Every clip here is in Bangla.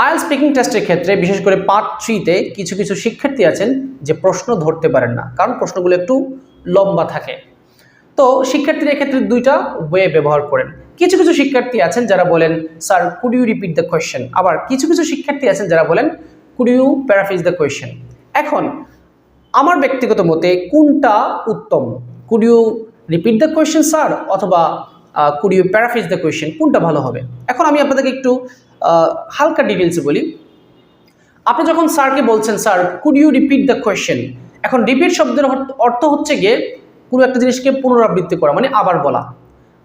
আইএল স্পিকিং টেস্টের ক্ষেত্রে, বিশেষ করে পার্ট থ্রিতে কিছু কিছু শিক্ষার্থী আছেন যে প্রশ্ন ধরতে পারেন না, কারণ প্রশ্নগুলো একটু লম্বা থাকে। তো শিক্ষার্থীরা ক্ষেত্রে দুইটা ওয়ে ব্যবহার করেন। কিছু কিছু শিক্ষার্থী আছেন যারা বলেন, sir could you repeat the question আবার কিছু কিছু শিক্ষার্থী আছেন যারা বলেন could you paraphrase the question এখন, আমার ব্যক্তিগত মতে কোনটা উত্তম? Could you repeat the question sir? অথবা could you paraphrase the question কোনটা ভালো হবে? এখন আমি আপনাদেরকে একটু হালকা ডিটেলসে বলি। আপনি যখন স্যারকে বলছেন, sir could you repeat the question এখন রিপিট শব্দের অর্থ- হচ্ছে গিয়ে কোনো একটা জিনিসকে পুনরাবৃত্তি করা মানে আবার বলা।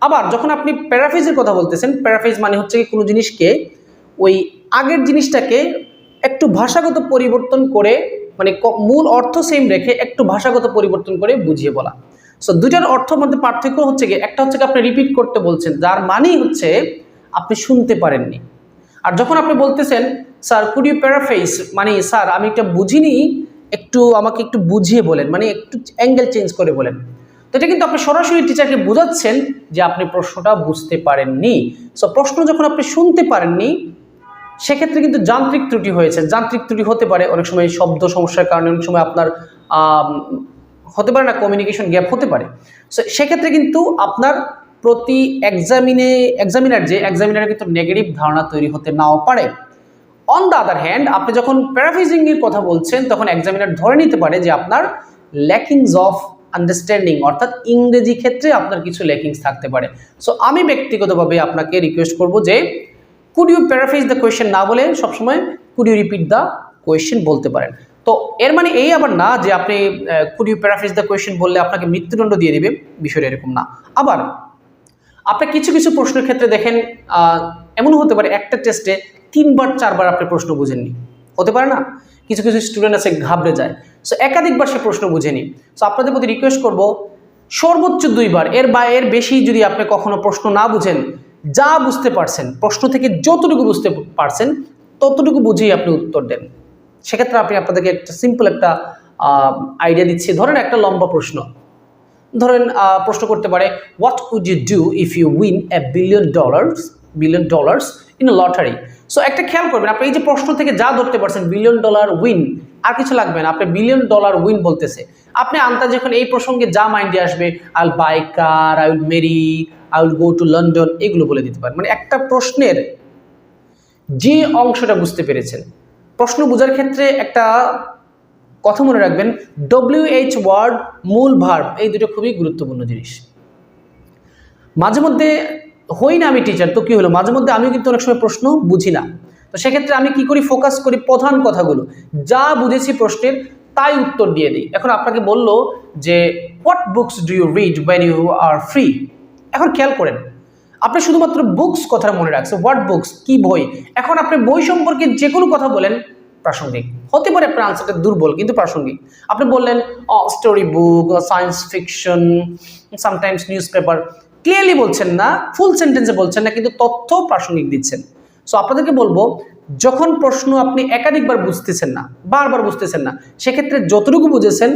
আবার যখন আপনি প্যারাফিজের কথা বলতেছেন প্যারাফিজ মানে হচ্ছে কি কোনো জিনিসকে ওই আগের জিনিসটাকে একটু ভাষাগত পরিবর্তন করে মানে মূল অর্থ সেম রেখে একটু ভাষাগত পরিবর্তন করে বুঝিয়ে বলা। সো দুইটার অর্থ মধ্যে পার্থক্য হচ্ছে গিয়ে, একটা হচ্ছে কি আপনি রিপিট করতে বলছেন, যার মানেই হচ্ছে আপনি শুনতে পারেননি। আর যখন আপনি বলতেছেন, স্যার কুড ইউ প্যারাফেস মানে স্যার, আমি এটা বুঝিনি, একটু আমাকে একটু বুঝিয়ে বলেন। মানে একটু অ্যাঙ্গেল চেঞ্জ করে বলেন। তো এটা কিন্তু আপনি সরাসরি টিচারকে বোঝাচ্ছেন যে আপনি প্রশ্নটা বুঝতে পারেননি। সো প্রশ্ন যখন আপনি শুনতে পারেননি, সেক্ষেত্রে কিন্তু যান্ত্রিক ত্রুটি হয়েছে। যান্ত্রিক ত্রুটি হতে পারে, অনেক সময় শব্দ সমস্যার কারণে, অনেক সময় আপনার হতে পারে না কমিউনিকেশন গ্যাপ হতে পারে। সো সেক্ষেত্রে কিন্তু আপনার প্রতি এক্সামিনে এক্সামিনার যে এক্সামিনারের কিন্তু নেগেটিভ ধারণা তৈরি হতে নাও পারে। অন দ্য আদার হ্যান্ড আপনি যখন প্যারাফিজিং এর কথা বলছেন, তখন এক্সামিনার ধরে নিতে পারে যে আপনার ল্যাকিংস অফ আন্ডারস্ট্যান্ডিং অর্থাৎ ইংরেজি ক্ষেত্রে আপনার কিছু ল্যাকিংস থাকতে পারে। সো আমি ব্যক্তিগতভাবে আপনাকে রিকোয়েস্ট করব যে could you paraphrase the question না বলে সবসময় could you repeat the question বলতে পারেন। তো, এর মানে এই আবার না যে আপনি could you paraphrase the question বললে আপনাকে মৃত্যুদণ্ড দিয়ে দিবে, বিষয়টা এরকম না। আবার আপনি কিছু কিছু প্রশ্নের ক্ষেত্রে দেখেন এমন হতে পারে একটা টেস্টে তিনবার, চারবার আপনি প্রশ্ন বুঝেননি। হতে পারে না? কিছু কিছু স্টুডেন্ট আছে ঘাবড়ে যায়। সো একাধিকবার সে প্রশ্ন বুঝেনি। সো আপনাদের প্রতি রিকোয়েস্ট করব, সর্বোচ্চ দুইবার, এর বা এর বেশি যদি আপনি কখনো প্রশ্ন না বুঝেন, যা বুঝতে পারছেন, প্রশ্ন থেকে যতটুকু বুঝতে পারছেন, ততটুকু বুঝেই আপনি উত্তর দেন। সেক্ষেত্রে আপনি আপনাদেরকে একটা সিম্পল একটা আইডিয়া দিচ্ছি। ধরেন একটা লম্বা প্রশ্ন। ধরেন প্রশ্ন করতে পারে what would you do if you win a billion dollars billion dollars in lottery so একটা খেয়াল করবেন, আপনি এই যে প্রশ্ন থেকে যা ধরতে পারছেন বিলিয়ন ডলার উইন আর কিছু লাগবে না, আপনি বিলিয়ন ডলার উইন বলতেছে। আপনি আন্তাজ যখন এই প্রসঙ্গে যা মাইন্ডে আসবে I will buy car I will marry I will go to London এগুলো বলে দিতে পারেন। মানে একটা প্রশ্নের যে অংশটা বুঝতে পেরেছেন। প্রশ্ন বোঝার ক্ষেত্রে একটা কথা মনে রাখবেন ডব্লিউ এইচ ওয়ার্ড মূল ভার্ব এই দুটো খুবই গুরুত্বপূর্ণ জিনিস। মাঝে মধ্যে, হই না আমি টিচার তো কি হলো? মাঝে মধ্যে আমিও কিন্তু অনেক সময় প্রশ্ন বুঝি না। তো সেক্ষেত্রে আমি কি করি? ফোকাস করি প্রধান কথাগুলো। যা বুঝেছি প্রশ্নের, তাই উত্তর দিয়ে দিই। এখন আপনাকে বলল যে what books do you read when you are free এখন খেয়াল করেন, আপনি শুধুমাত্র বুকস কথা মনে রাখছেন হোয়াট বুকস কি বই? এখন আপনি বই সম্পর্কে যে কোনো কথা বলেন প্রাসঙ্গিক। হতে পারে আপনার আনসারটা দুর্বল, কিন্তু প্রাসঙ্গিক। আপনি বললেন story book science fiction sometimes newspaper clearly বলছেন না ফুল সেন্টেন্সে বলছেন না, কিন্তু তথ্য প্রাসঙ্গিক দিচ্ছেন। সো আপনাদেরকে বলব, যখন প্রশ্ন আপনি একাধিকবার বুঝতেছেন না, বারবার বুঝতেছেন না, সেক্ষেত্রে যতটুকু বুঝেছেন,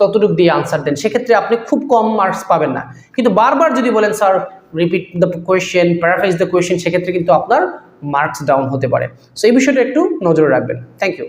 ততটুকু দিয়ে আনসার দেন। সেক্ষেত্রে আপনি খুব কম মার্কস পাবেন না। কিন্তু বারবার যদি বলেন sir repeat the question paraphrase the question সেক্ষেত্রে কিন্তু আপনার মার্কস ডাউন হতে পারে। সো এই বিষয়টা একটু নজরে রাখবেন। Thank you